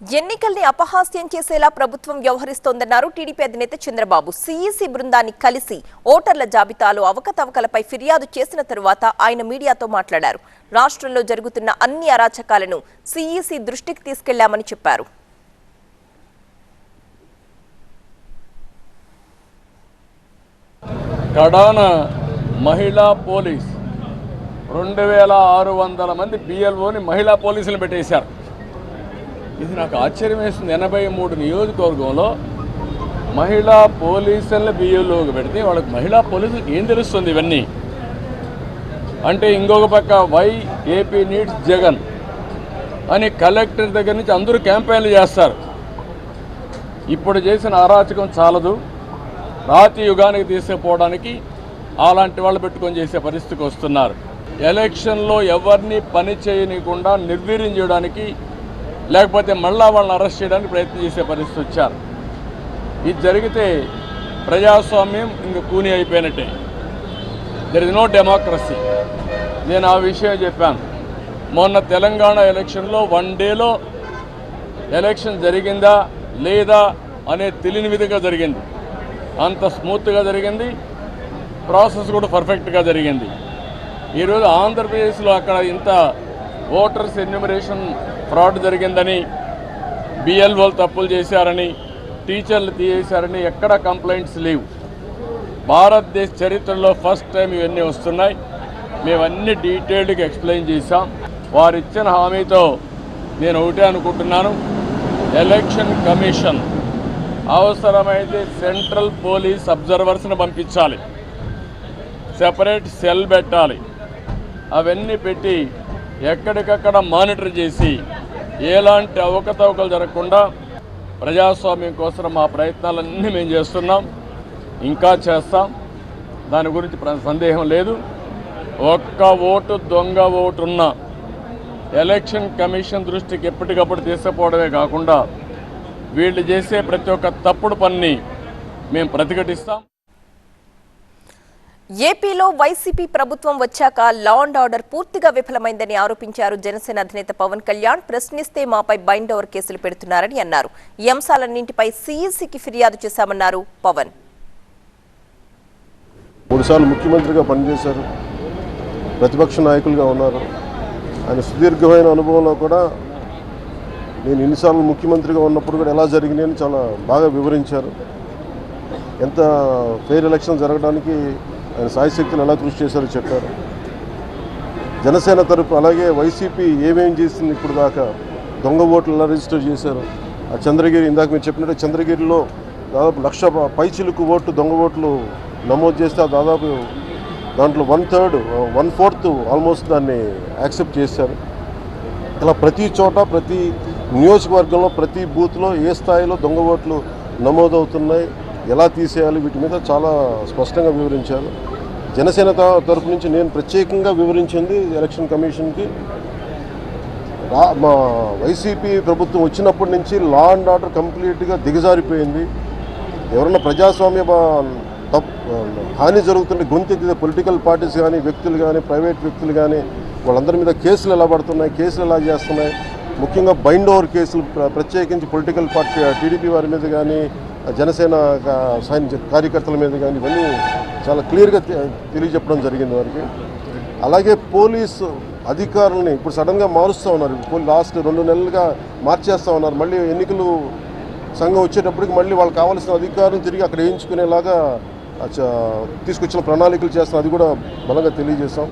ఎన్నికల్ని అపహాస్యం చేసేలా ప్రభుత్వం వ్యవహరిస్తోందన్నారు టీడీపీ అధినేత చంద్రబాబు. సీఈసీ బృందాన్ని కలిసి ఓటర్ల జాబితాలో అవకతవకలపై ఫిర్యాదు చేసిన తరువాత ఆయన మీడియాతో మాట్లాడారు. రాష్ట్రంలో జరుగుతున్న అన్ని అరాచకాలను సీఈసీ దృష్టికి తీసుకెళ్ళామని చెప్పారు. కడాన మహిళా పోలీస్ రెండు వేల ఆరు వందల మంది బిఎల్ఓని మహిళా పోలీసులు పెట్టేశారు. ఇది నాకు ఆశ్చర్యం వేస్తుంది. ఎనభై మూడు నియోజకవర్గంలో మహిళా పోలీసులను బియ్యంలోకి పెడితే వాళ్ళకి మహిళా పోలీసులకు ఏం తెలుస్తుంది ఇవన్నీ? అంటే ఇంకొక పక్క వై ఏపీ నీడ్స్ జగన్ అని కలెక్టర్ దగ్గర నుంచి అందరూ క్యాంపెయిన్లు చేస్తారు. ఇప్పుడు చేసిన అరాచకం చాలదు. రాతి యుగానికి తీసుకుపోవడానికి అలాంటి వాళ్ళు పెట్టుకొని చేసే పరిస్థితికి వస్తున్నారు. ఎలక్షన్లో ఎవరిని పని చేయనీయకుండా నిర్వీర్యం చేయడానికి లేకపోతే మళ్ళా వాళ్ళని అరెస్ట్ చేయడానికి ప్రయత్నం చేసే పరిస్థితి వచ్చారు. ఇది జరిగితే ప్రజాస్వామ్యం ఇంక కూని అయిపోయినట్టే. దెర్ ఇస్ నో డెమోక్రసీ నేను ఆ విషయం చెప్పాను. మొన్న తెలంగాణ ఎలక్షన్లో వన్ డేలో ఎలక్షన్ జరిగిందా లేదా అనే తెలియని విధంగా జరిగింది. అంత స్మూత్గా జరిగింది. ప్రాసెస్ కూడా పర్ఫెక్ట్గా జరిగింది. ఈరోజు ఆంధ్రప్రదేశ్లో అక్కడ ఇంత ఓటర్స్ ఎన్యూమరేషన్ ఫ్రాడ్ జరిగిందని బిఎల్ఓలు తప్పులు చేశారని టీచర్లు తీసేశారని ఎక్కడ కంప్లైంట్స్ లేవు. భారతదేశ చరిత్రలో ఫస్ట్ టైం ఇవన్నీ వస్తున్నాయి. మేము డీటెయిల్డ్గా ఎక్స్ప్లెయిన్ చేశాం. వారు ఇచ్చిన హామీతో నేను ఒకటే అనుకుంటున్నాను. ఎలక్షన్ కమిషన్ అవసరమైతే సెంట్రల్ పోలీస్ అబ్జర్వర్స్ని పంపించాలి. సెపరేట్ సెల్ పెట్టాలి. అవన్నీ పెట్టి ఎక్కడికక్కడ మానిటర్ చేసి ఎలాంటి అవకతవకలు జరగకుండా ప్రజాస్వామ్యం కోసం మా ప్రయత్నాలన్నీ మేము చేస్తున్నాం. ఇంకా చేస్తాం. దాని గురించి సందేహం లేదు. ఒక్క ఓటు దొంగ ఓటు ఉన్న ఎలక్షన్ కమిషన్ దృష్టికి ఎప్పటికప్పుడు తీసుకుపోవడమే కాకుండా వీళ్ళు చేసే ప్రతి ఒక్క తప్పుడు పనిని మేము ప్రతిఘటిస్తాం. ఏపీలో వైసీపీ ప్రభుత్వం వచ్చాక లా అండ్ ఆర్డర్ పూర్తిగా విఫలమైందని ఆరోపించారు జనసేన అధినేత పవన్ కళ్యాణ్. ప్రశ్నిస్తే మాపై బైండ్ ఓవర్ కేసులు పెడుతున్నారని అన్నారు. ఈ అంశాలన్నింటిపై సీఈసీకి ఫిర్యాదు చేశామన్నారు పవన్. మూడుసార్లు ముఖ్యమంత్రిగా పనిచేశారు. ప్రతిపక్ష నాయకులుగా ఉన్నారు. ఆయన సుదీర్ఘమైన అనుభవంలో కూడా నేను ఎన్నిసార్లు ముఖ్యమంత్రిగా ఉన్నప్పుడు కూడా ఎలా జరిగినాయని చాలా బాగా వివరించారు. ఎంత ఫెయిర్ ఎలక్షన్ జరగడానికి ఆయన సాయశక్తులు ఎలా కృషి చేశారో చెప్పారు. జనసేన తరపు అలాగే వైసీపీ ఏమేం చేసింది ఇప్పుడు దాకా దొంగ ఓట్లు ఎలా రిజిస్టర్ చేశారు. ఆ చంద్రగిరి ఇందాక మీరు చెప్పినట్టు చంద్రగిరిలో దాదాపు లక్ష పైచిలుకు ఓట్లు దొంగ ఓట్లు నమోదు చేస్తే ఆ దాదాపు దాంట్లో one third one fourth almost దాన్ని యాక్సెప్ట్ చేశారు. ఇలా ప్రతి చోట ప్రతి నియోజకవర్గంలో ప్రతి బూత్లో ఏ స్థాయిలో దొంగ ఓట్లు నమోదవుతున్నాయి ఎలా తీసేయాలి? వీటి మీద చాలా స్పష్టంగా వివరించారు. జనసేన త- తరపు నుంచి నేను ప్రత్యేకంగా వివరించింది ఎలక్షన్ కమిషన్కి. రా మా వైసీపీ ప్రభుత్వం వచ్చినప్పటి నుంచి లా అండ్ ఆర్డర్ కంప్లీట్గా దిగజారిపోయింది. ఎవరైనా ప్రజాస్వామ్య తప్ హాని జరుగుతుంటే గొంతెత్తిన పొలిటికల్ పార్టీస్ కానీ వ్యక్తులు కానీ ప్రైవేట్ వ్యక్తులు కానీ వాళ్ళందరి మీద కేసులు ఎలా పడుతున్నాయి కేసులు ఎలా చేస్తున్నాయి? ముఖ్యంగా బైండ్ ఓవర్ కేసులు ప్రత్యేకించి పొలిటికల్ పార్టీ టీడీపీ వారి మీద కానీ జనసేన కా- కార్యకర్తల మీద కానీ ఇవన్నీ చాలా క్లియర్గా తె- తెలియజెప్పడం జరిగింది వారికి. అలాగే పోలీసు అధికారులని ఇప్పుడు సడన్గా మారుస్తూ ఉన్నారు. ఇప్పుడు లాస్ట్ రెండు నెలలుగా మార్చేస్తూ ఉన్నారు. మళ్ళీ ఎన్నికలు సంఘం వచ్చేటప్పటికి మళ్ళీ వాళ్ళకి కావాల్సిన అధికారం తిరిగి అక్కడ వేయించుకునేలాగా తీసుకొచ్చిన ప్రణాళికలు చేస్తాం అది కూడా బలంగా తెలియజేస్తాం